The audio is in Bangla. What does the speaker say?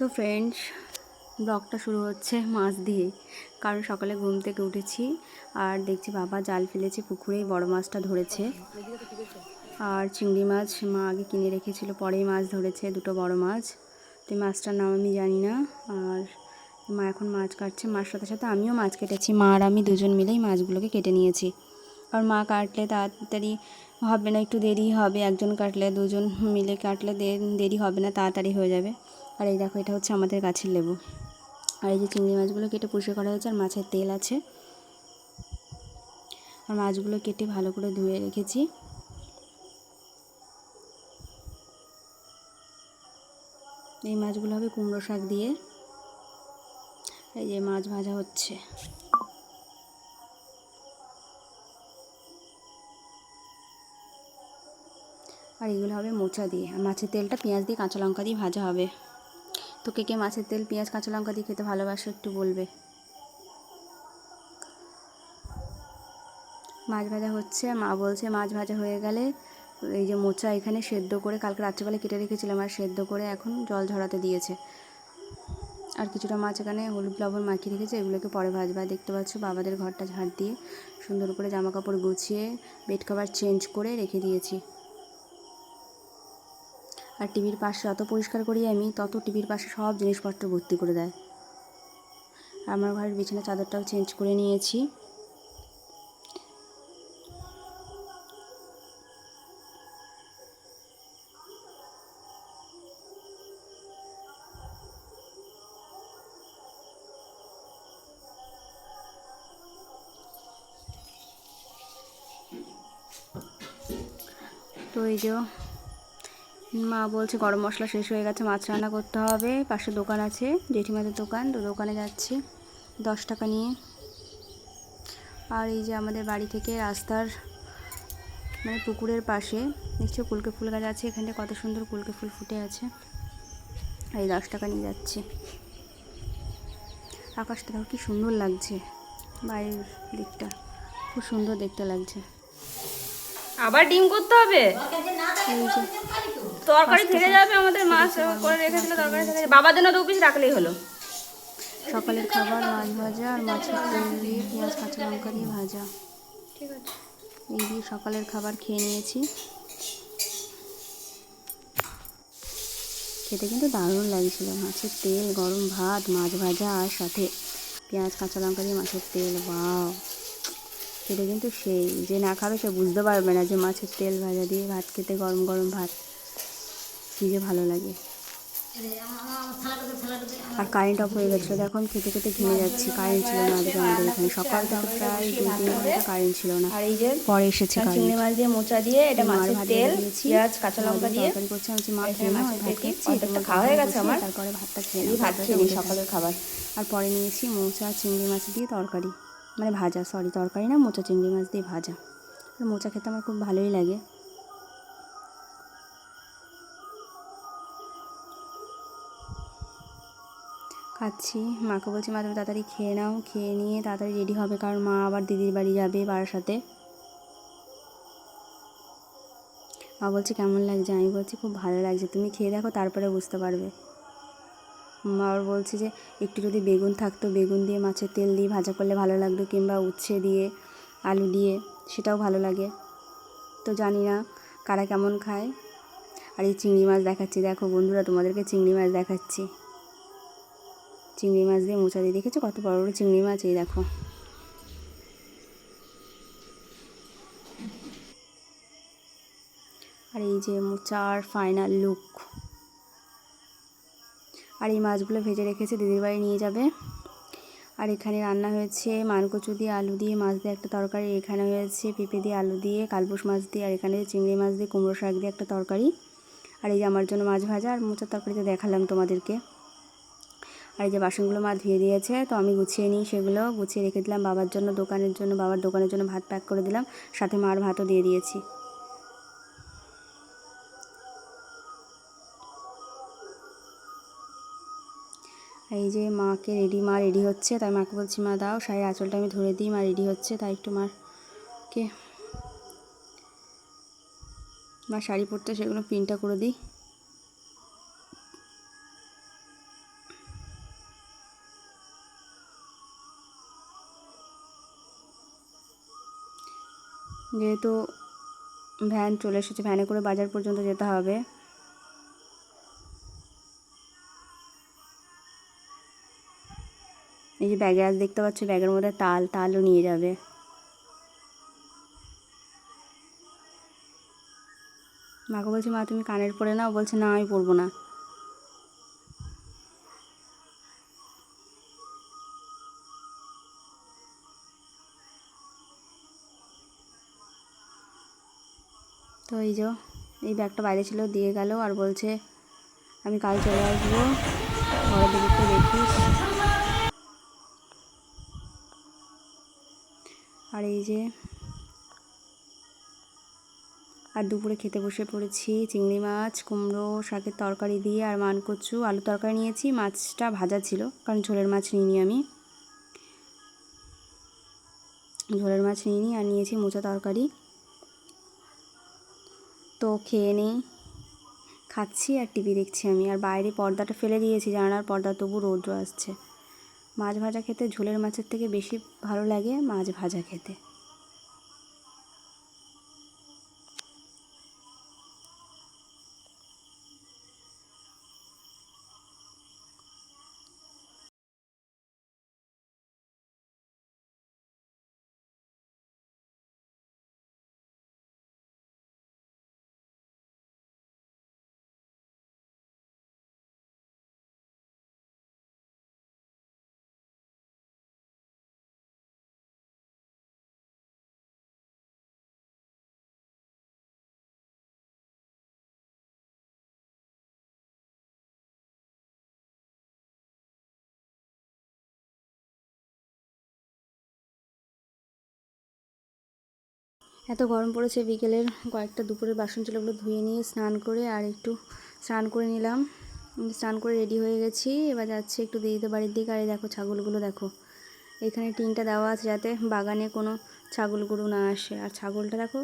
তো ফ্রেন্ডস ব্লগটা শুরু হচ্ছে মাছ দিয়ে। কারণ সকালে ঘুম থেকে উঠেছি আর দেখছি বাবা জাল ফেলেছে পুকুরেই বড় মাছটা ধরেছে। আর চিংড়ি মাছ মা আগে কিনে রেখেছিল, পরেই মাছ ধরেছে, দুটো বড় মাছ। তো মাছটার নাম আমি জানি না। আর মা এখন মাছ কাটছে, মার সাথে সাথে আমিও মাছ কেটেছি। মা আর আমি দুজন মিলেই মাছগুলোকে কেটে নিয়েছি। আর মা কাটলে তাড়াতাড়ি হবে না, একটু দেরি হবে। একজন কাটলে দুজন মিলে কাটলে দেরি হবে না, তাড়াতাড়ি হয়ে যাবে। আর এই দেখো, এটা হচ্ছে আমাদের গাছের লেবু। আর এই যে চিংড়ি মাছগুলো কেটে পুষে করা হয়েছে, আর মাছের তেল আছে। আর মাছগুলো কেটে ভালো করে ধুয়ে রেখেছি। এই মাছগুলো হবে কুমড়ো শাক দিয়ে। এই যে মাছ ভাজা হচ্ছে। আর এগুলো হবে মোচা দিয়ে। আর মাছের তেলটা পেঁয়াজ দিয়ে, কাঁচা লঙ্কা দিয়ে ভাজা হবে। তো কে কে মাছের তেল, পেঁয়াজ, কাঁচা লঙ্কা দিয়ে খেতে ভালোবাসো একটু বলবে। মাছ ভাজা হচ্ছে, মা বলছে মাছ ভাজা হয়ে গেলে এই যে মোচা এখানে সেদ্ধ করে কালকে রাত্রেবেলা কেটে রেখেছিলাম আর সেদ্ধ করে এখন জল ঝরাতে দিয়েছে। আর কিছুটা মাছ এখানে হলুদ লবণ মাখিয়ে রেখেছে, এগুলোকে পরে ভাজবা। দেখতে পাচ্ছ বাবাদের ঘরটা ঝাড় দিয়ে সুন্দর করে জামা কাপড় গুছিয়ে বেড কভার চেঞ্জ করে রেখে দিয়েছি। আর টিভির পাশে যত পরিষ্কার করি আমি তত টিভির পাশে সব জিনিসপত্র ভর্তি করে দেয়। আমার ঘরের বিছানা চাদরটাও চেঞ্জ করে নিয়েছি। তো এই যে মা বলছে গরম মশলা শেষ হয়ে গেছে মাছ রান্না করতে হবে। পাশে দোকান আছে জেঠিমাদের দোকান তো দোকানে যাচ্ছি দশ টাকা নিয়ে। আর এই যে আমাদের বাড়ি থেকে রাস্তার মানে পুকুরের পাশে নিশ্চয় কুলকে ফুল গাছ আছে এখানে কত সুন্দর কুলকে ফুল ফুটে আছে। এই দশ টাকা নিয়ে যাচ্ছি। আকাশটা দেখো কি সুন্দর লাগছে বাইরের দিকটা খুব সুন্দর দেখতে লাগছে। আবার ডিম করতে হবে? তরকারি থেকে যাবে আমাদের মাছ করে রেখেছিল তরকারি থেকে। বাবার জন্য দু পিস রাখলেই হলো। সকালের খাবার মাছ ভাজা আর মাছের তেল দিয়ে পেঁয়াজ কাঁচা লঙ্কা দিয়ে ভাজা। ঠিক আছে। এই দিয়ে সকালের খাবার খেয়ে নিয়েছি। খেতে কিন্তু দারুণ লাগছিল। মাছের তেল গরম ভাত মাছ ভাজা আর সাথে পেঁয়াজ কাঁচা লঙ্কা দিয়ে মাছের তেল বাও খেতে কিন্তু সেই যে না খাবে সে বুঝতে পারবে না যে মাছের তেল ভাজা দিয়ে ভাত খেতে গরম গরম ভাত। যে ভালো লাগে। আর কারেন্ট অফ হয়ে গেছিল দেখো আমি খেতে খেতে ঘেমে যাচ্ছি। কারেন্ট ছিল না আজকে আমাদের এখানে। সকাল থেকে প্রায় দুই তিন ঘণ্টা কারেন্ট ছিল না। আর এই যে পরে এসেছে চিংড়ি মাছ দিয়ে মোচা দিয়ে এটা মাছের তেল পেঁয়াজ কাঁচা লঙ্কা দিয়ে। তরকারি করছে। আমি মা খেয়ে নাও ভাত খাচ্ছি। খাওয়া হয়ে গেছে আমার। তারপরে ভাতটা খেয়ে নাও। ভাত খেয়ে নিই সকালের খাবার। আর পরে নিয়েছি মোচা চিংড়ি মাছ দিয়ে তরকারি। মানে ভাজা সরি তরকারি না মোচা চিংড়ি মাছ দিয়ে ভাজা। আর মোচা খেতে আমার খুব ভালোই লাগে। খাচ্ছি। মাকে বলছি, মা, তুমি তাড়াতাড়ি খেয়ে নাও, খেয়ে নিয়ে তাড়াতাড়ি রেডি হবে, কারণ মা আবার দিদির বাড়ি যাবে বারাসাতে মা বলছে, কেমন লাগছে? আমি বলছি, খুব ভালো লাগছে। তুমি খেয়ে দেখো, তারপরে বুঝতে পারবে। মা আবার বলছে যে, একটু যদি বেগুন থাকতো, বেগুন দিয়ে মাছের তেল দিয়ে ভাজা করলে ভালো লাগতো, কিংবা উচ্ছে দিয়ে, আলু দিয়ে, সেটাও ভালো লাগে। তো জানি না কারা কেমন খায়। আর এই চিংড়ি মাছ দেখাচ্ছি। দেখো বন্ধুরা, তোমাদেরকে চিংড়ি মাছ দেখাচ্ছি। চিংড়ি মাছ দিয়ে মোচা দিয়ে দেখেছ? কত বড় বড় চিংড়ি মাছ এই দেখো। আর এই যে মোচার ফাইনাল লুক আর এই মাছগুলো ভেজে রেখেছে, দিদির বাড়ি নিয়ে যাবে। আর এখানে রান্না হয়েছে মানকচু দিয়ে আলু দিয়ে মাছ দিয়ে একটা তরকারি। এখানে হয়েছে পেঁপে দিয়ে আলু দিয়ে কালবুস মাছ দিয়ে, আর এখানে চিংড়ি মাছ দিয়ে কুমড়ো শাক দিয়ে একটা তরকারি। আর এই যে আমার জন্য মাছ ভাজা, আর মোচার তরকারিতে দেখালাম তোমাদেরকে। আর এই যে বাসনগুলো মা ধুয়ে দিয়েছে, তো আমি গুছিয়ে নিই সেগুলো। গুছিয়ে রেখে দিলাম বাবার জন্য, দোকানের জন্য, বাবার দোকানের জন্য ভাত প্যাক করে দিলাম। সাথে মার ভাতও দিয়ে দিয়েছি। এই যে মাকে রেডি, মা রেডি হচ্ছে, তাই মাকে বলছি, মা, দাও, শাড়ির আঁচলটা আমি ধরে দিই, মা রেডি হচ্ছে। তাই একটু মাকে মা শাড়ি পরতে সেগুলো পিনটা করে দিই। যেহেতু ভ্যান চলে এসেছে, ভ্যানে করে বাজার পর্যন্ত যেতে হবে। এই যে ব্যাগে আজ দেখতে পাচ্ছি, ব্যাগের মধ্যে তাল, তালও নিয়ে যাবে। মাকে বলছি, মা, তুমি কানের পরে নাও। বলছে, না, আমি পরবো না। তো এই যে, এই ব্যাগটা বাইরে ছিল, দিয়ে গেল আর বলছে, আমি কাল চলে আসব। ঘরের দিকে দেখিস। আর এই যে, আর দুপুরে খেতে বসে পড়েছি, চিংড়ি মাছ, কুমড়ো, শাকের তরকারি দিয়ে আর মান কচু আলু তরকারি নিয়েছি। মাছটা ভাজা ছিল, কারণ ঝোলের মাছ নিইনি আমি। ঝোলের মাছ নিইনি, আর নিয়েছি মোচা তরকারি। তো খেয়ে নিই। খাচ্ছি আর টিভি দেখছি আমি। আর বাইরে পর্দাটা ফেলে দিয়েছি জানার পর্দা, তবু রৌদ্র আসছে। মাছ ভাজা খেতে ঝোলের মাছের থেকে বেশি ভালো লাগে মাছ ভাজা খেতে। এত গরম পড়েছে বিকেলের কয়েকটা দুপুরের বাসন ছিল ধুয়ে নিয়ে স্নান করে আর একটু স্নান করে নিলাম। স্নান করে রেডি হয়ে গেছি। এবার যাচ্ছি একটু দিদিতে বাড়ির দিকে। আর দেখো ছাগলগুলো দেখো। এখানে টিনটা দেওয়া আছে যাতে বাগানে কোনো ছাগল গরু না আসে। আর ছাগলটা দেখো